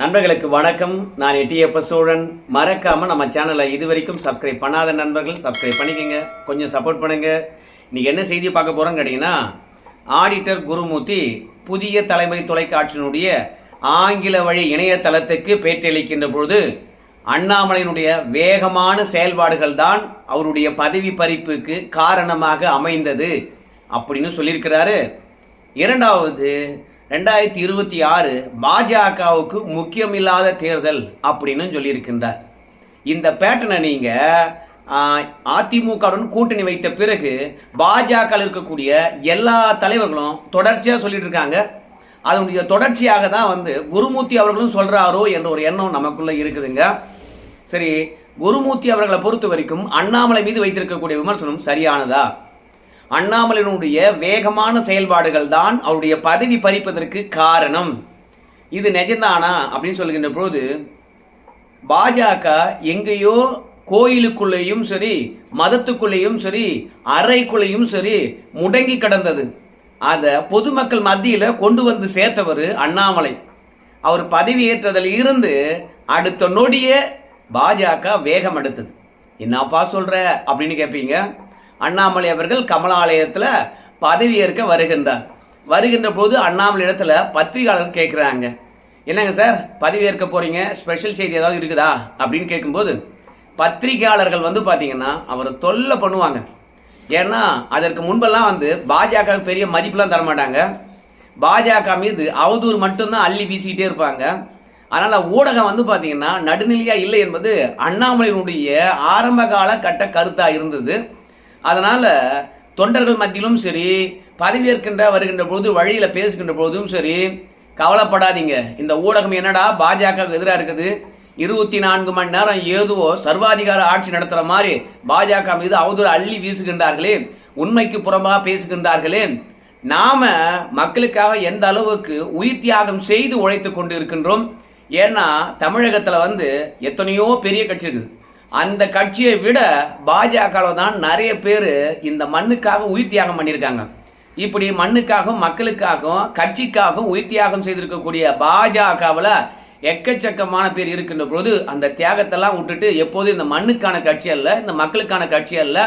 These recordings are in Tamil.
நண்பர்களுக்கு வணக்கம். நான் எட்டியப்ப சோழன். மறக்காமல் நம்ம சேனலை இது வரைக்கும் சப்ஸ்கிரைப் பண்ணாத நண்பர்கள் சப்ஸ்கிரைப் பண்ணிக்கங்க. கொஞ்சம் சப்போர்ட் பண்ணுங்க. இன்னைக்கு என்ன செய்தி பார்க்க போகிறோம்னு கேட்டீங்கன்னா ஆடிட்டர் குருமூர்த்தி புதிய தலைமை தொலைக்காட்சியினுடைய ஆங்கில வழி இணையதளத்துக்கு பேட்டியளிக்கின்ற பொழுது அண்ணாமலையினுடைய வேகமான செயல்பாடுகள் தான் அவருடைய பதவி பறிப்புக்கு காரணமாக அமைந்தது அப்படின்னு சொல்லியிருக்கிறாரு. இரண்டாவது ரெண்டாயிரத்தி இருபத்தி ஆறு பாஜகவுக்கு முக்கியமில்லாத தேர்தல் அப்படின்னு சொல்லியிருக்கின்றார். இந்த பேட்டனை நீங்கள் அதிமுகவுடன் கூட்டணி வைத்த பிறகு பாஜக இருக்கக்கூடிய எல்லா தலைவர்களும் தொடர்ச்சியாக சொல்லிட்டு இருக்காங்க அதனுடைய தொடர்ச்சியாக தான் வந்து குருமூர்த்தி அவர்களும் சொல்கிறாரோ என்ற ஒரு எண்ணம் நமக்குள்ளே இருக்குதுங்க. சரி குருமூர்த்தி அவர்களை பொறுத்த வரைக்கும் அண்ணாமலை மீது வைத்திருக்கக்கூடிய விமர்சனம் சரியானதா? அண்ணாமலையினுடைய வேகமான செயல்பாடுகள் தான் அவருடைய பதவி பறிப்பதற்கு காரணம். இது நிஜம்தானா? அப்படின்னு சொல்லுகின்ற பொழுது பாஜக எங்கேயோ கோயிலுக்குள்ளேயும் சரி மதத்துக்குள்ளேயும் சரி அறைக்குள்ளேயும் சரி முடங்கி கிடந்தது. அதை பொதுமக்கள் மத்தியில் கொண்டு வந்து சேர்த்தவர் அண்ணாமலை. அவர் பதவி ஏற்றதில் இருந்து அடுத்த நொடியே பாஜக வேகம் எடுத்தது என்னப்பா சொல்கிற அப்படின்னு கேட்பீங்க அண்ணாமலை அவர்கள் கமலாலயத்தில் பதவி ஏற்க வருகின்றார். வருகின்ற போது அண்ணாமலை இடத்துல பத்திரிகையாளர் கேட்குறாங்க என்னங்க சார் பதவி ஏற்க போறீங்க? ஸ்பெஷல் செய்தி ஏதாவது இருக்குதா? அப்படின்னு கேட்கும்போது பத்திரிகையாளர்கள் வந்து பார்த்தீங்கன்னா அவரை தொல்லை பண்ணுவாங்க. ஏன்னா அதற்கு முன்பெல்லாம் வந்து பாஜக பெரிய மதிப்புலாம் தர மாட்டாங்க. பாஜக மீது அவதூறு மட்டும்தான் அள்ளி வீசிக்கிட்டே இருப்பாங்க. அதனால் ஊடகம் வந்து பார்த்தீங்கன்னா நடுநிலையாக இல்லை என்பது அண்ணாமலையினுடைய ஆரம்பகால கட்ட கருத்தாக இருந்தது. அதனால் தொண்டர்கள் மத்தியிலும் சரி பதவியேற்கின்ற வருகின்ற பொழுது வழியில் பேசுகின்ற பொழுதும் சரி கவலைப்படாதீங்க. இந்த ஊடகம் என்னடா பாஜகவுக்கு எதிராக இருக்குது? இருபத்தி நான்கு மணி நேரம் ஏதுவோ சர்வாதிகார ஆட்சி நடத்துகிற மாதிரி பாஜக மீது அவதூறு அள்ளி வீசுகின்றார்களே. உண்மைக்கு புறமாக பேசுகின்றார்களே. நாம மக்களுக்காக எந்த அளவுக்கு உயிர் தியாகம் செய்து உழைத்து கொண்டு இருக்கின்றோம் ஏன்னா தமிழகத்தில் வந்து எத்தனையோ பெரிய கட்சி இருக்குது. அந்த கட்சியை விட பாஜகவில் தான் நிறைய பேர் இந்த மண்ணுக்காக உயிர் தியாகம் பண்ணியிருக்காங்க. இப்படி மண்ணுக்காகவும் மக்களுக்காகவும் கட்சிக்காகவும் உயிர் தியாகம் செய்திருக்கக்கூடிய பாஜகவில் எக்கச்சக்கமான பேர் இருக்கின்ற பொழுது அந்த தியாகத்தெல்லாம் விட்டுட்டு எப்போதும் இந்த மண்ணுக்கான கட்சி அல்ல இந்த மக்களுக்கான கட்சி அல்ல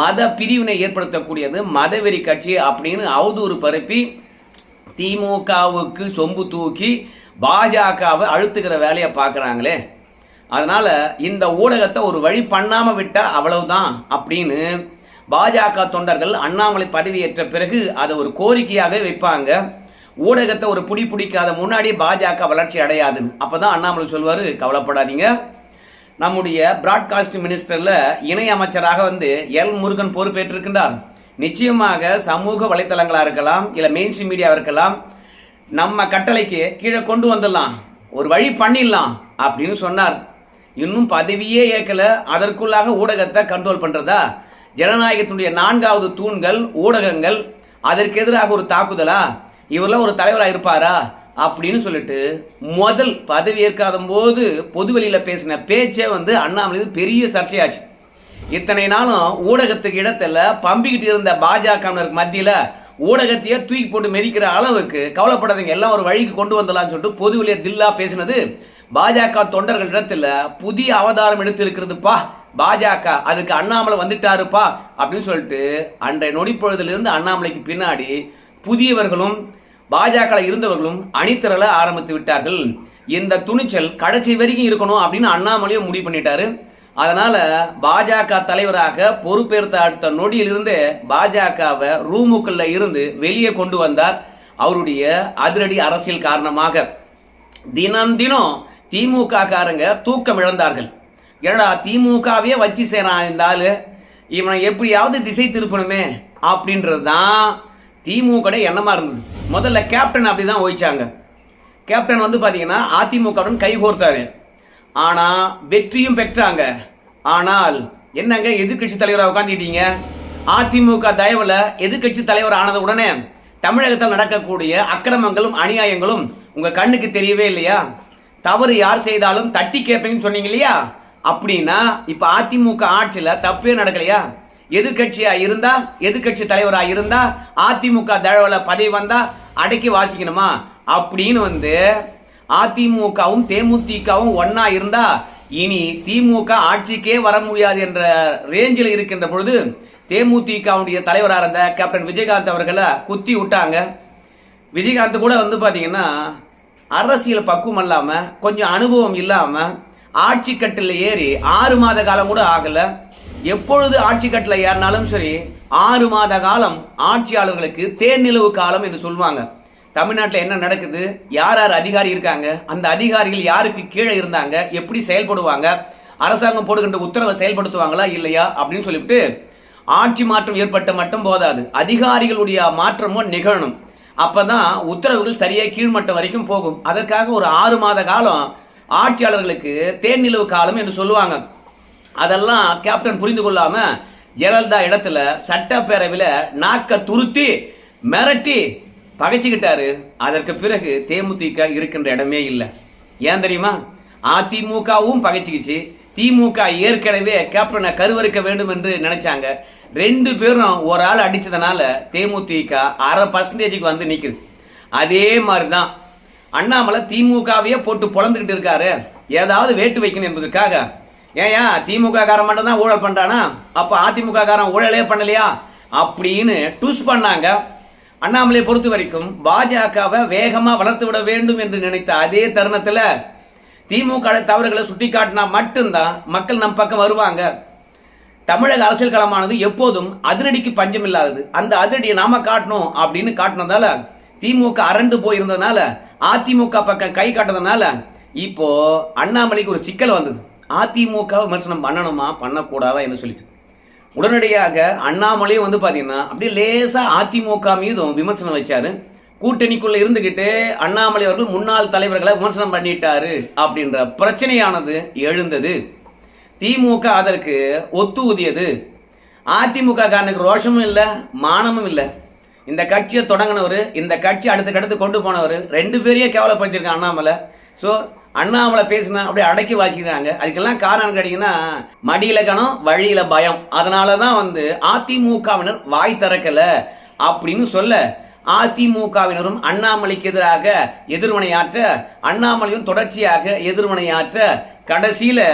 மத பிரிவினை ஏற்படுத்தக்கூடியது மதவெறி கட்சி அப்படின்னு அவதூறு பரப்பி திமுகவுக்கு சொம்பு தூக்கி பாஜகவை அழுத்துக்கிற வேலையை பார்க்குறாங்களே. அதனால் இந்த ஊடகத்தை ஒரு வழி பண்ணாமல் விட்டால் அவ்வளவுதான் அப்படின்னு பாஜக தொண்டர்கள் அண்ணாமலை பதவியேற்ற பிறகு அதை ஒரு கோரிக்கையாகவே வைப்பாங்க. ஊடகத்தை ஒரு புடி பிடிக்காத முன்னாடி பாஜக வளர்ச்சி அடையாதுன்னு. அப்பதான் அண்ணாமலை சொல்வார் கவலைப்படாதீங்க. நம்முடைய பிராட்காஸ்ட் மினிஸ்டரில் இணை அமைச்சராக வந்து எல். முருகன் பொறுப்பேற்றிருக்கின்றார். நிச்சயமாக சமூக வலைத்தளங்களாக இருக்கலாம் இல்லை மெயின்ஸ் மீடியாவாக இருக்கலாம் நம்ம கட்டளைக்கு கீழே கொண்டு வந்துடலாம். ஒரு வழி பண்ணிடலாம் அப்படின்னு சொன்னார். இன்னும் பதவியே ஏற்கல. அதற்குள்ளாக ஊடகத்தை கண்ட்ரோல் பண்ணுறதா ஜனநாயகத்தினுடைய நான்காவது தூண்கள் ஊடகங்கள் அதற்கு எதிராக ஒரு தாக்குதலா? இவரெல்லாம் ஒரு தலைவராக இருப்பாரா? அப்படின்னு சொல்லிட்டு முதல் பதவி ஏற்காத போது பொதுவெளியில பேசின பேச்சே வந்து அண்ணாமலை பெரிய சர்ச்சையாச்சு. இத்தனை நாளும் ஊடகத்துக்கு இடத்துல பம்பிக்கிட்டு இருந்த பாஜகவினருக்கு மத்தியில் ஊடகத்தையே தூக்கி போட்டு மெதிக்கிற அளவுக்கு கவலைப்படாதீங்க. எல்லாம் ஒரு வழிக்கு கொண்டு வந்துடலாம்னு சொல்லிட்டு பொதுவெளியை தில்லா பேசினது பாஜக தொண்டர்கள் இடத்துல புதிய அவதாரம் எடுத்து இருக்கிறதுப்பா பாஜக அதுக்கு அண்ணாமலை வந்துட்டாருப்பா அப்படின்னு சொல்லிட்டு அன்றைய நொடிப்பொழுதிலிருந்து அண்ணாமலைக்கு பின்னாடி புதியவர்களும் பாஜக இருந்தவர்களும் அணித்திரள ஆரம்பித்து விட்டார்கள். இந்த துணிச்சல் கடைசி வரைக்கும் இருக்கணும் அப்படின்னு அண்ணாமலையும் முடிவு பண்ணிட்டாரு. அதனால பாஜக தலைவராக பொறுப்பேற்ற அடுத்த நொடியிலிருந்தே பாஜகவை ரூமுக்குள்ள இருந்து வெளியே கொண்டு வந்தார் அவருடைய அதிரடி அரசியல் காரணமாக. தினம் தினம் திமுக காரங்க தூக்கம் இழந்தார்கள். ஏடா திமுகவே வச்சு செய்கிறான் இந்த ஆள்? இவனை எப்படியாவது திசை திருப்பணுமே அப்படின்றது தான் திமுக எண்ணமாக இருந்தது. முதல்ல கேப்டன் அப்படி தான் ஓய்ச்சாங்க. கேப்டன் வந்து பார்த்தீங்கன்னா அதிமுகவுடன் கைகோர்த்தாரு ஆனால் வெற்றியும் பெற்றாங்க. ஆனால் என்னங்க எதிர்க்கட்சி தலைவராக உட்காந்துட்டீங்க அதிமுக தயவில் எதிர்க்கட்சி தலைவர் ஆனது உடனே தமிழகத்தில் நடக்கக்கூடிய அக்கிரமங்களும் அநியாயங்களும் உங்கள் கண்ணுக்கு தெரியவே இல்லையா? தவறு யார் செய்தாலும் தட்டி கேட்பேன்னு சொன்னீங்க இல்லையா? அப்படின்னா இப்ப அதிமுக ஆட்சியில தப்பே நடக்கலையா? எதிர்க்கட்சியா இருந்தா எதிர்க்கட்சி தலைவரா இருந்தா அதிமுக தழவுல பதவி வந்தா அடக்கி வாசிக்கணுமா? அப்படின்னு வந்து அதிமுகவும் தேமுதிகவும் ஒன்னா இருந்தா இனி திமுக ஆட்சிக்கே வர முடியாது என்ற ரேஞ்சில் இருக்கின்ற பொழுது தேமுதிகவுடைய தலைவராக இருந்த கேப்டன் விஜயகாந்த் அவர்களை குத்தி விட்டாங்க. விஜயகாந்த் கூட வந்து பார்த்தீங்கன்னா அரசியல் பக்குவம் இல்லாமல் கொஞ்சம் அனுபவம் இல்லாமல் ஆட்சி கட்டில் ஏறி ஆறு மாத காலம் கூட ஆகலை. எப்பொழுது ஆட்சி கட்டில் ஏறினாலும் சரி ஆறு மாத காலம் ஆட்சியாளர்களுக்கு தேர்நிலவு காலம் என்று சொல்லுவாங்க. தமிழ்நாட்டில் என்ன நடக்குது? யார் யார் அதிகாரி இருக்காங்க? அந்த அதிகாரிகள் யாருக்கு கீழே இருந்தாங்க? எப்படி செயல்படுவாங்க? அரசாங்கம் போடுகின்ற உத்தரவை செயல்படுத்துவாங்களா இல்லையா அப்படின்னு சொல்லிவிட்டு ஆட்சி மாற்றம் ஏற்பட்ட மட்டும் போதாது. அதிகாரிகளுடைய மாற்றமும் நிகழணும். அப்பதான் உத்தரவுகள் சரியாக கீழ்மட்டம் வரைக்கும் போகும். அதற்காக ஒரு ஆறு மாத காலம் ஆட்சியாளர்களுக்கு தேர்நிலவு காலம் என்று சொல்லுவாங்க. அதெல்லாம் கேப்டன் புரிந்து கொள்ளாம ஜெயலலிதா இடத்துல சட்டப்பேரவையில் நாக்க துருத்தி மிரட்டி பகைச்சிக்கிட்டாரு. அதற்கு பிறகு தேமுதிக இருக்கின்ற இடமே இல்லை. ஏன் தெரியுமா? அதிமுகவும் பகைச்சிக்கிச்சு. திமுக ஏற்கனவே கேப்டனை கருவறுக்க வேண்டும் என்று நினைச்சாங்க. ரெண்டு பேரும் ஒரு ஆள் அடித்ததுனால தேமுதிக அரை பர்சன்டேஜுக்கு வந்து நிற்குது அதே மாதிரி தான் அண்ணாமலை திமுகவையே போட்டு பொழந்துக்கிட்டு இருக்காரு. ஏதாவது வேட்டு வைக்கணும் என்பதற்காக. ஏயா திமுக காரன் மட்டும் தான் ஊழல் பண்ணுறானா அப்போ அதிமுக காரன் ஊழலே பண்ணலையா? அப்படின்னு டூஸ் பண்ணாங்க. அண்ணாமலை பொறுத்த வரைக்கும் பாஜகவை வேகமாக வளர்த்து விட வேண்டும் என்று நினைத்த அதே தருணத்தில் திமுக தவறுகளை சுட்டி காட்டினா மட்டும்தான் மக்கள் நம் பக்கம் வருவாங்க. தமிழக அரசியல் களமானது எப்போதும் அதிரடிக்கு பஞ்சம் இல்லாதது அந்த அதிரடியை நாம காட்டணும் அப்படின்னு காட்டினதால திமுக அரண்டு போயிருந்ததுனால அதிமுக பக்கம் கை காட்டதுனால இப்போ அண்ணாமலைக்கு ஒரு சிக்கல் வந்தது. அதிமுக விமர்சனம் பண்ணணுமா பண்ணக்கூடாதா என்று சொல்லிட்டு. உடனடியாக அண்ணாமலையும் வந்து பார்த்தீங்கன்னா அப்படியே லேசாக அதிமுக மீதும் விமர்சனம் வச்சாரு. கூட்டணிக்குள்ள இருந்துகிட்டு அண்ணாமலை அவர்கள் முன்னாள் தலைவர்களை விமர்சனம் பண்ணிட்டாரு அப்படின்ற பிரச்சனையானது எழுந்தது. திமுக அதற்கு ஒத்து ஊதியது அதிமுக காரனுக்கு ரோஷமும் இல்லை மானமும் இல்லை. இந்த கட்சியை தொடங்கினவர் இந்த கட்சி அடுத்த அடுத்து கொண்டு போனவர் ரெண்டு பேரையே கேவலப்படுத்தியிருக்காங்க அண்ணாமலை. ஸோ அண்ணாமலை பேசினா அப்படியே அடக்கி வாசிக்கிறாங்க. அதுக்கெல்லாம் காரணம் கேட்டிங்கன்னா மடியில கணம் வழியில பயம். அதனால தான் வந்து அதிமுகவினர் வாய் திறக்கலை அப்படின்னு சொல்ல அதிமுகவினரும் அண்ணாமலைக்கு எதிராக எதிர்வினையாற்ற அண்ணாமலையும் தொடர்ச்சியாக எதிர்வினையாற்ற கடைசியில்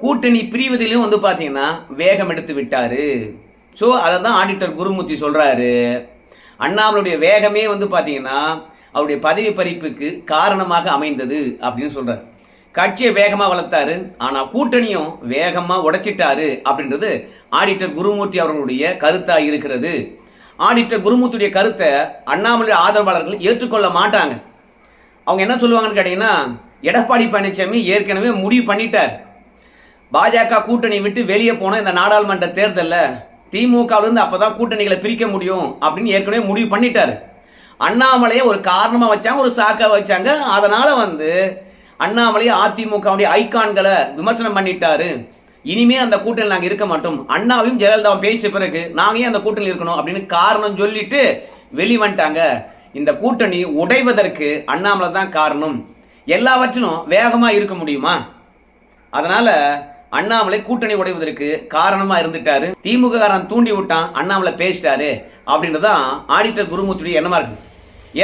கூட்டணி பிரிவதிலும் வந்து பார்த்தீங்கன்னா வேகம் எடுத்து விட்டார். ஸோ அதை தான் ஆடிட்டர் குருமூர்த்தி சொல்கிறாரு அண்ணாமலுடைய வேகமே வந்து பார்த்தீங்கன்னா அவருடைய பதவி பறிப்புக்கு காரணமாக அமைந்தது அப்படின்னு சொல்கிறார் கட்சியை வேகமாக வளர்த்தாரு. ஆனால் கூட்டணியும் வேகமாக உடைச்சிட்டாரு அப்படின்றது ஆடிட்டர் குருமூர்த்தி அவர்களுடைய கருத்தாக இருக்கிறது. ஆடிட்டர் குருமூர்த்தியுடைய கருத்தை அண்ணாமலை ஆதரவாளர்கள் ஏற்றுக்கொள்ள மாட்டாங்க. அவங்க என்ன சொல்லுவாங்கன்னு கேட்டீங்கன்னா எடப்பாடி பழனிசாமி ஏற்கனவே முடிவு பண்ணிட்டார். பாஜக கூட்டணி விட்டு வெளியே போன இந்த நாடாளுமன்ற தேர்தலில் திமுகவிலிருந்து அப்பதான் கூட்டணிகளை பிரிக்க முடியும் அப்படின்னு ஏற்கனவே முடிவு பண்ணிட்டாரு. அண்ணாமலையை ஒரு காரணமாக வச்சாங்க ஒரு சாக்கா வச்சாங்க. அதனால் வந்து அண்ணாமலையை அதிமுகவுடைய ஐகான்களை விமர்சனம் பண்ணிட்டாரு. இனிமே அந்த கூட்டணியில் நாங்கள் இருக்க மாட்டோம். அண்ணாவையும் ஜெயலலிதாவும் பேசிய பிறகு நாங்க ஏன் அந்த கூட்டணியில் இருக்கணும் அப்படின்னு காரணம் சொல்லிட்டு வெளி வந்துட்டாங்க இந்த கூட்டணி உடைவதற்கு அண்ணாமலை தான் காரணம். எல்லாவற்றிலும் வேகமாக இருக்க முடியுமா? அதனால அண்ணாமலை கூட்டணி உடைவதற்கு காரணமா இருந்துட்டாரு. திமுக காரன் தூண்டி விட்டான் அண்ணாமலை பேசிட்டாரு அப்படின்றதான் ஆடிட்டர் குருமூர்த்தியுடைய எண்ணமா இருக்கு?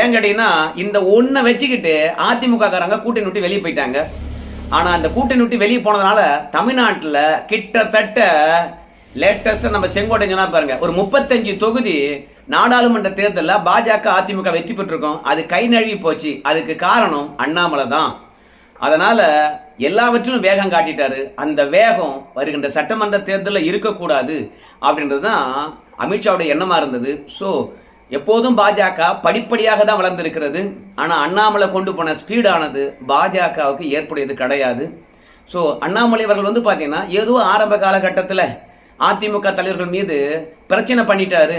ஏன் கேட்டீங்கன்னா இந்த ஒன்றை வச்சுக்கிட்டு அதிமுக காரங்க கூட்டணி விட்டு வெளியே போயிட்டாங்க. ஆனா அந்த கூட்டணி விட்டு வெளியே போனதுனால தமிழ்நாட்டில் கிட்டத்தட்ட லேட்டஸ்டா நம்ம செங்கோட்டை சொன்னா பாருங்க ஒரு முப்பத்தஞ்சு தொகுதி நாடாளுமன்ற தேர்தலில் பாஜக அதிமுக வெற்றி பெற்றிருக்கோம். அது கை நழுவி போச்சு. அதுக்கு காரணம் அண்ணாமலை தான் அதனால எல்லாவற்றிலும் வேகம் காட்டிட்டாரு. அந்த வேகம் வருகின்ற சட்டமன்ற தேர்தலில் இருக்கக்கூடாது அப்படின்றது தான் அமித்ஷாவுடைய எண்ணமாக இருந்தது. ஸோ எப்போதும் பாஜக படிப்படியாக தான் வளர்ந்திருக்கிறது. ஆனால் அண்ணாமலை கொண்டு போன ஸ்பீடானது பாஜகவுக்கு ஏற்புடையது கிடையாது. ஸோ அண்ணாமலை அவர்கள் வந்து பார்த்தீங்கன்னா ஏதோ ஆரம்ப காலகட்டத்தில் அதிமுக தலைவர்கள் மீது பிரச்சனை பண்ணிட்டாரு.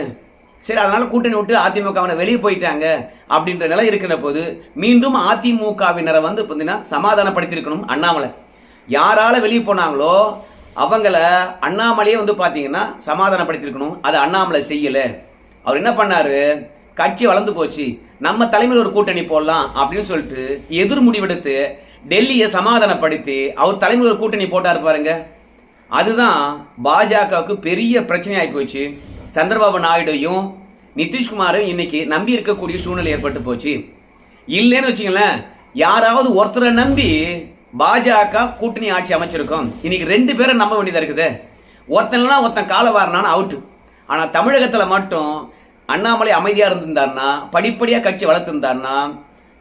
சரி அதனால கூட்டணி விட்டு அதிமுகவினை வெளியே போயிட்டாங்க அப்படின்ற நிலை இருக்கிற போது மீண்டும் அதிமுகவினரை வந்து பார்த்தீங்கன்னா சமாதானப்படுத்தியிருக்கணும் அண்ணாமலை. யாரால வெளியே போனாங்களோ அவங்கள அண்ணாமலையே வந்து பார்த்தீங்கன்னா சமாதானப்படுத்தியிருக்கணும். அது அண்ணாமலை செய்யலை. அவர் என்ன பண்ணாரு? கட்சி வளர்ந்து போச்சு. நம்ம தலைமையில் ஒரு கூட்டணி போடலாம் அப்படின்னு சொல்லிட்டு எதிர் முடிவெடுத்து டெல்லியை சமாதானப்படுத்தி அவர் தலைமையில் ஒரு கூட்டணி போட்டார் பாருங்க. அதுதான் பாஜகவுக்கு பெரிய பிரச்சனையாகி போச்சு. சந்திரபாபு நாயுடையும் நிதிஷ்குமாரும் இன்னைக்கு நம்பி இருக்கக்கூடிய சூழ்நிலை ஏற்பட்டு போச்சு. இல்லைன்னு வச்சுங்களேன் யாராவது ஒருத்தரை நம்பி பாஜக கூட்டணி ஆட்சி அமைச்சிருக்கோம். இன்னைக்கு ரெண்டு பேரை நம்ப வேண்டியதாக இருக்குது. ஒருத்தன்லாம் ஒருத்தன் கால வாரினான்னு அவுட்டு ஆனால் தமிழகத்தில் மட்டும் அண்ணாமலை அமைதியாக இருந்திருந்தாருன்னா படிப்படியாக கட்சி வளர்த்துருந்தாருன்னா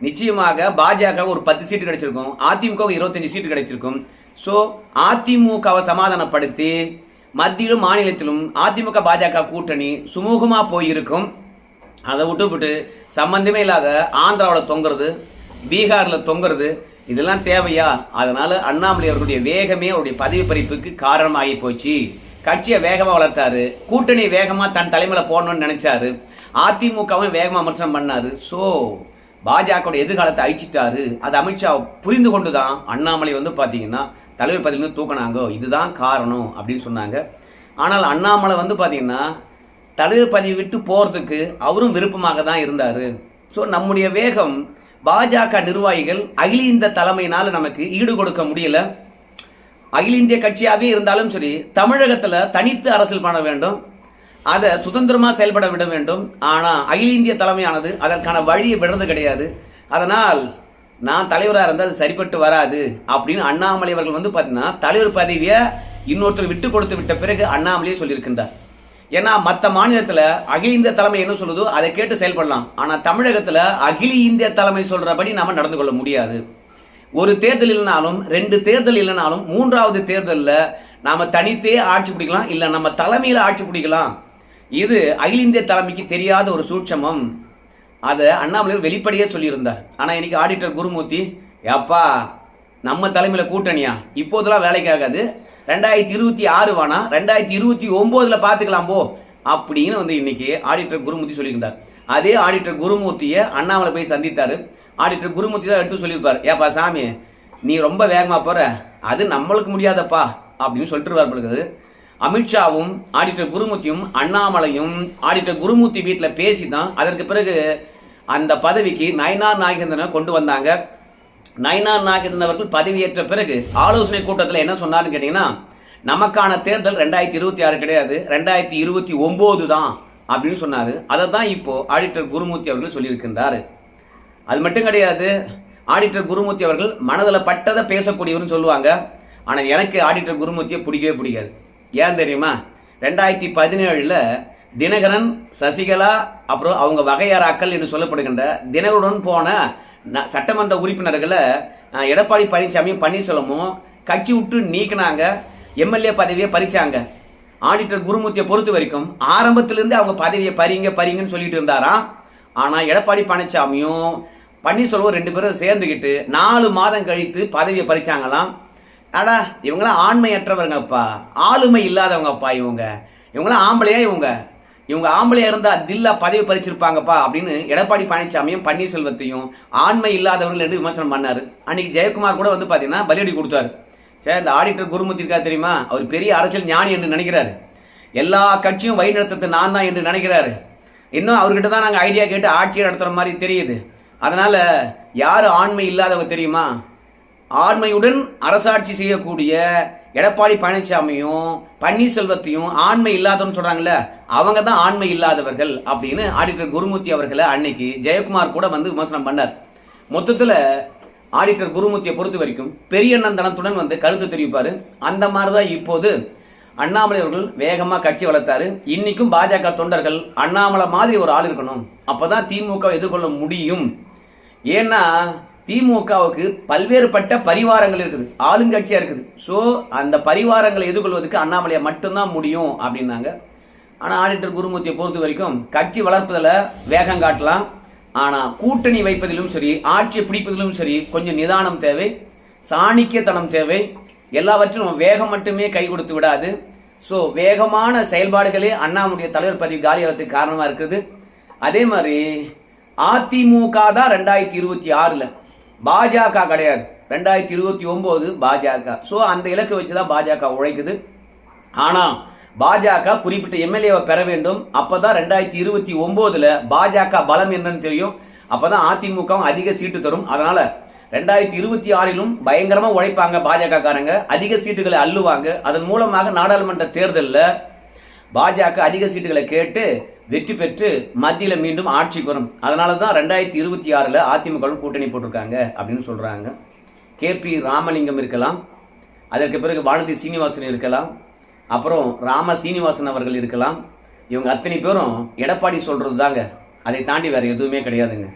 நிச்சயமாக பாஜக ஒரு பத்து சீட்டு கிடைச்சிருக்கும். அதிமுக இருபத்தஞ்சு சீட்டு கிடைச்சிருக்கும். ஸோ அதிமுகவை சமாதானப்படுத்தி மத்தியிலும் மாநிலத்திலும் அதிமுக பாஜக கூட்டணி சுமூகமா போயிருக்கும். அதை விட்டுவிட்டு சம்பந்தமே இல்லாத ஆந்திராவில் தொங்குறது பீகாரில் தொங்குறது இதெல்லாம் தேவையா? அதனால அண்ணாமலை அவர்களுடைய வேகமே அவருடைய பதவி பறிப்புக்கு காரணமாகி போச்சு. கட்சியை வேகமாக வளர்த்தாரு. கூட்டணி வேகமாக தன் தலைமையில் போடணும்னு நினைச்சாரு. அதிமுகவும் வேகமாக விமர்சனம் பண்ணாரு. ஸோ பாஜகவோட எதிர்காலத்தை அழிச்சிட்டாரு. அது அமித்ஷா புரிந்து கொண்டு தான் அண்ணாமலை வந்து பார்த்தீங்கன்னா தலைவர் பதவியிலிருந்து தூக்கினாங்க. இதுதான் காரணம் அப்படின்னு சொன்னாங்க. ஆனால் அண்ணாமலை வந்து பார்த்தீங்கன்னா தலைவர் பதவி விட்டு போகிறதுக்கு அவரும் விருப்பமாக தான் இருந்தார். ஸோ நம்முடைய வேகம் பாஜக நிர்வாகிகள் அகில இந்த தலைமையினால் நமக்கு ஈடு கொடுக்க முடியல. அகில இந்திய கட்சியாகவே இருந்தாலும் சரி தமிழகத்தில் தனித்து அரசியல் பண்ண வேண்டும். அதை சுதந்திரமாக செயல்பட விட வேண்டும். ஆனால் அகில இந்திய தலைமையானது அதற்கான வழியை விடுறது கிடையாது. அதனால் நான் தலைவராக இருந்தால் அது சரிப்பட்டு வராது அப்படின்னு அண்ணாமலை அவர்கள் வந்து பார்த்தீங்கன்னா தலைவர் பதவியை இன்னொருத்தர் விட்டு கொடுத்து விட்ட பிறகு அண்ணாமலையே சொல்லியிருக்கின்றார். ஏன்னா மற்ற மாநிலத்தில் அகில இந்திய தலைமை என்ன சொல்லுதோ அதை கேட்டு செயல்படலாம். ஆனால் தமிழகத்தில் அகில இந்திய தலைமை சொல்கிறபடி நாம் நடந்து கொள்ள முடியாது. ஒரு தேர்தல் இல்லைனாலும் ரெண்டு தேர்தல் இல்லைனாலும் மூன்றாவது தேர்தலில் நாம் தனித்தே ஆட்சி பிடிக்கலாம் இல்லை நம்ம தலைமையில் ஆட்சி பிடிக்கலாம். இது அகில இந்திய தலைமைக்கு தெரியாத ஒரு சூட்சமம். அதை அண்ணாமலையார் வெளிப்படையே சொல்லியிருந்தார். ஆனால் இன்னைக்கு ஆடிட்டர் குருமூர்த்தி அப்பா நம்ம தலைமையில் கூட்டணியா? இப்போதெல்லாம் வேலைக்கு ஆகாது. ரெண்டாயிரத்தி இருபத்தி ஆறு வேணா ரெண்டாயிரத்தி இருபத்தி ஒம்போதில் பார்த்துக்கலாம் போ. அப்படின்னு வந்து இன்னைக்கு ஆடிட்டர் குருமூர்த்தி சொல்லியிருந்தார். அதே ஆடிட்டர் குருமூர்த்தியை அண்ணாமலை போய் சந்தித்தார். ஆடிட்டர் குருமூர்த்தி தான் எடுத்து சொல்லியிருப்பார். ஏப்பா சாமி நீ ரொம்ப வேகமாக போகிற அது நம்மளுக்கு முடியாதப்பா. அப்படின்னு சொல்லிட்டு வருது அமித்ஷாவும் ஆடிட்டர் குருமூர்த்தியும் அண்ணாமலையும் ஆடிட்டர் குருமூர்த்தி வீட்டில் பேசி தான் அதற்கு பிறகு அந்த பதவிக்கு நயனார் நாகேந்திரனை கொண்டு வந்தாங்க. நயனார் நாகேந்திரன் அவர்கள் பதவியேற்ற பிறகு ஆலோசனை கூட்டத்தில் என்ன சொன்னார்னு கேட்டிங்கன்னா நமக்கான தேர்தல் ரெண்டாயிரத்தி இருபத்தி ஆறு கிடையாது ரெண்டாயிரத்தி இருபத்தி ஒம்பது தான் அப்படின்னு சொன்னார். அதை தான் இப்போ ஆடிட்டர் குருமூர்த்தி அவர்கள் சொல்லியிருக்கின்றார். அது மட்டும் கிடையாது ஆடிட்டர் குருமூர்த்தி அவர்கள் மனதில் பட்டதை பேசக்கூடியவர்னு சொல்லுவாங்க. ஆனால் எனக்கு ஆடிட்டர் குருமூர்த்தியை பிடிக்கவே பிடிக்காது. ஏன் தெரியுமா? ரெண்டாயிரத்தி பதினேழில் தினகரன் சசிகலா அப்புறம் அவங்க வகையாராக்கள் என்று சொல்லப்படுகின்ற தினகருடன் போன ந- சட்டமன்ற உறுப்பினர்களை எடப்பாடி பழனிசாமியும் பன்னீர்செல்வமும் கட்சி விட்டு நீக்கினாங்க. எம்எல்ஏ பதவியை பறிச்சாங்க. ஆடிட்டர் குருமூர்த்தியை பொறுத்த வரைக்கும் ஆரம்பத்திலிருந்து அவங்க பதவியை பறிங்க பறிங்கன்னு சொல்லிட்டு இருந்தாராம் ஆனால் எடப்பாடி பழனிசாமியும் பன்னீர்செல்வம் ரெண்டு பேரும் சேர்ந்துக்கிட்டு நாலு மாதம் கழித்து பதவியை பறிச்சாங்களாம். அடா இவங்களாம் ஆண்மையற்றவருங்கப்பா ஆளுமை இல்லாதவங்கப்பா இவங்க. இவங்களாம் ஆம்பளையா இவங்க. இவங்க ஆம்பளையாக இருந்தால் தில்லா பதவி பறிச்சிருப்பாங்கப்பா அப்படின்னு எடப்பாடி பழனிசாமியும் பன்னீர்செல்வத்தையும் ஆண்மை இல்லாதவர்கள் என்று விமர்சனம் பண்ணார். அன்னைக்கு ஜெயக்குமார் கூட வந்து பார்த்தீங்கன்னா பதிலடி கொடுத்தாரு. சார் இந்த ஆடிட்டர் குருமூர்த்தி இருக்கா தெரியுமா? அவர் பெரிய அரசியல் ஞானி என்று நினைக்கிறாரு. எல்லா கட்சியும் வழிநடத்துறது நான் தான் என்று நினைக்கிறாரு. இன்னும் அவர்கிட்ட தான் நாங்கள் ஐடியா கேட்டு ஆட்சியை நடத்துகிற மாதிரி தெரியுது. அதனால் யார் ஆண்மை இல்லாதவங்க தெரியுமா? ஆண்மையுடன் அரசாட்சி செய்யக்கூடிய எடப்பாடி பழனிசாமியும் பன்னீர்செல்வத்தையும் ஆண்மை இல்லாதவன்னு சொல்றாங்கல்ல அவங்க தான் ஆண்மை இல்லாதவர்கள் அப்படின்னு ஆடிட்டர் குருமூர்த்தி அவர்களை அன்னைக்கு ஜெயக்குமார் கூட வந்து விமர்சனம் பண்ணார். மொத்தத்தில் ஆடிட்டர் குருமூர்த்தியை பொறுத்த வரைக்கும் பெரிய நந்தனத்துடன் வந்து கருத்து தெரிவிப்பார். அந்த மாதிரி தான் இப்போது அண்ணாமலை அவர்கள் வேகமாக கட்சி வளர்த்தாரு. இன்னைக்கும் பாஜக தொண்டர்கள் அண்ணாமலை மாதிரி ஒரு ஆள் இருக்கணும். அப்பதான் திமுக எதிர்கொள்ள முடியும். ஏன்னா திமுகவுக்கு பல்வேறுபட்ட பரிவாரங்கள் இருக்குது. ஆளுங்கட்சியாக இருக்குது. ஸோ அந்த பரிவாரங்களை எதிர்கொள்வதற்கு அண்ணாமலையை மட்டும்தான் முடியும் அப்படின்னாங்க. ஆனால் ஆடிட்டர் குருமூர்த்தியை பொறுத்த வரைக்கும் கட்சி வளர்ப்பதில் வேகம் காட்டலாம். ஆனால் கூட்டணி வைப்பதிலும் சரி ஆட்சியை பிடிப்பதிலும் சரி கொஞ்சம் நிதானம் தேவை. சாணிக்கியத்தனம் தேவை. எல்லாவற்றிலும் வேகம் மட்டுமே கை கொடுத்து விடாது. ஸோ வேகமான செயல்பாடுகளே அண்ணாமுடைய தலைவர் பதவி காலியாகிறதுக்கு காரணமாக இருக்குது. அதே மாதிரி அதிமுக தான் ரெண்டாயிரத்தி இருபத்தி ஆறில் பாஜக கிடையாது. ரெண்டாயிரத்தி இருபத்தி ஒன்பது பாஜக. ஸோ அந்த இலக்கை வச்சு தான் பாஜக உழைக்குது. ஆனால் பாஜக குறிப்பிட்ட எம்எல்ஏவை பெற வேண்டும். அப்போ தான் ரெண்டாயிரத்தி இருபத்தி ஒம்போதில் பாஜக பலம் என்னன்னு தெரியும். அப்போ தான் அதிமுகவும் அதிக சீட்டு தரும். அதனால் ரெண்டாயிரத்தி இருபத்தி ஆறிலும் பயங்கரமாக உழைப்பாங்க பாஜக காரங்க அதிக சீட்டுகளை அள்ளுவாங்க. அதன் மூலமாக நாடாளுமன்ற தேர்தலில் பாஜக அதிக சீட்டுகளை கேட்டு வெற்றி பெற்று மத்தியில் மீண்டும் ஆட்சிக்கு வரும் அதனால தான் ரெண்டாயிரத்தி இருபத்தி ஆறில் அதிமுகவும் கூட்டணி போட்டிருக்காங்க அப்படின்னு சொல்கிறாங்க கேபி ராமலிங்கம் இருக்கலாம். அதற்கு பிறகு வானதி சீனிவாசன் இருக்கலாம். அப்புறம் ராம சீனிவாசன் அவர்கள் இருக்கலாம். இவங்க அத்தனை பேரும் எடப்பாடி சொல்கிறது தாங்க அதை தாண்டி வேறு எதுவுமே கிடையாதுங்க.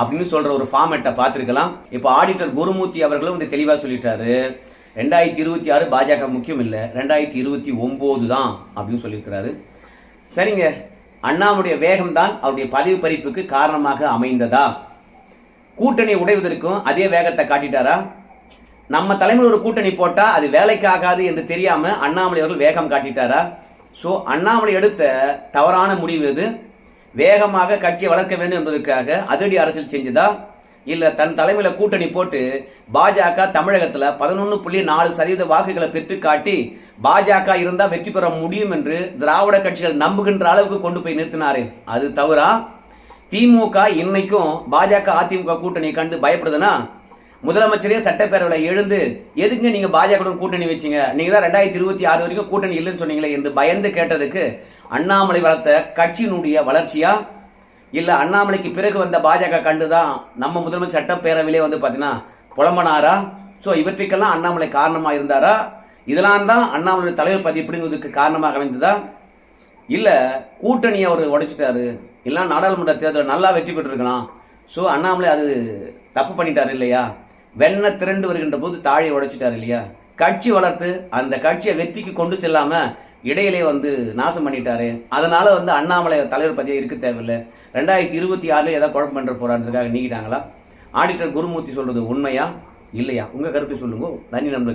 அப்படின்னு சொல்கிற ஒரு ஃபார்மேட்டை பார்த்துருக்கலாம். இப்போ ஆடிட்டர் குருமூர்த்தி அவர்களும் வந்து தெளிவாக சொல்லிட்டாரு. ரெண்டாயிரத்தி இருபத்தி ஆறு பாஜக முக்கியம் இல்லை. ரெண்டாயிரத்தி இருபத்தி ஒம்பது தான் அப்படின்னு சொல்லியிருக்கிறாரு. சரிங்க. அண்ணாவுடைய வேகம்தான் அவருடைய பதவி பறிப்புக்கு காரணமாக அமைந்ததா? கூட்டணி உடைவதற்கும் அதே வேகத்தை காட்டிட்டாரா? நம்ம தலைமையில் ஒரு கூட்டணி போட்டால் அது வேலைக்கு ஆகாது என்று தெரியாமல் அண்ணாமலை அவர்கள் வேகம் காட்டிட்டாரா? ஸோ அண்ணாமலை எடுத்த தவறான முடிவு எது? வேகமாக கட்சியை வளர்க்க வேண்டும் என்பதற்காக அதிரடி அரசியல் செஞ்சதா? இல்லை தன் தலைமையில் கூட்டணி போட்டு பாஜக தமிழகத்தில் பதினொன்று புள்ளி நாலு சதவீத வாக்குகளை பெற்று காட்டி பாஜக இருந்தால் வெற்றி பெற முடியும் என்று திராவிட கட்சிகள் நம்புகின்ற அளவுக்கு கொண்டு போய் நிறுத்தினாரு. அது தவிர திமுக இன்னைக்கும் பாஜக அதிமுக கூட்டணியை கண்டு பயப்படுதுன்னா முதலமைச்சரே சட்டப்பேரவையில் எழுந்து எதுக்கு நீங்கள் பாஜகவுடன் கூட்டணி வச்சீங்க? நீங்கள் தான் ரெண்டாயிரத்தி இருபத்தி ஆறு வரைக்கும் கூட்டணி இல்லைன்னு சொன்னீங்களே என்று பயந்து கேட்டதுக்கு அண்ணாமலை வளர்த்த கட்சியினுடைய வளர்ச்சியாக இல்ல அண்ணாமலைக்கு பிறகு வந்த பாஜக கண்டுதான் நம்ம முதலமைச்சர் சட்டப்பேரவையிலே வந்து பாத்தீங்கன்னா புலம்பனாரா? ஸோ இவற்றுக்கெல்லாம் அண்ணாமலை காரணமா இருந்தாரா? இதெல்லாம் தான் அண்ணாமலை தலைவர் பதவி பிடிங்குவதற்கு காரணமாக அமைந்ததா? இல்ல கூட்டணியை அவர் உடைச்சிட்டாரு. இல்லைன்னா நாடாளுமன்ற தேர்தலில் நல்லா வெற்றி பெற்றிருக்கலாம். ஸோ அண்ணாமலை அது தப்பு பண்ணிட்டாரு இல்லையா? வெண்ண திரண்டு வருகின்ற போது தாழியை உடைச்சிட்டாரு இல்லையா? கட்சி வளர்த்து அந்த கட்சியை வெற்றிக்கு கொண்டு செல்லாம இடையிலே வந்து நாசம் பண்ணிட்டாரு. அதனால வந்து அண்ணாமலை தலைவர் பதவியாக இருக்க தேவையில்லை. ரெண்டாயிரத்தி இருபத்தி ஆறுல ஏதாவது குழப்பம் பண்ணுற போகிறான்றதுக்காக நீக்கிட்டாங்களா? ஆடிட்டர் குருமூர்த்தி சொல்றது உண்மையா? இல்லையா? உங்க கருத்து சொல்லுங்க. நன்றி நம்மளுக்கு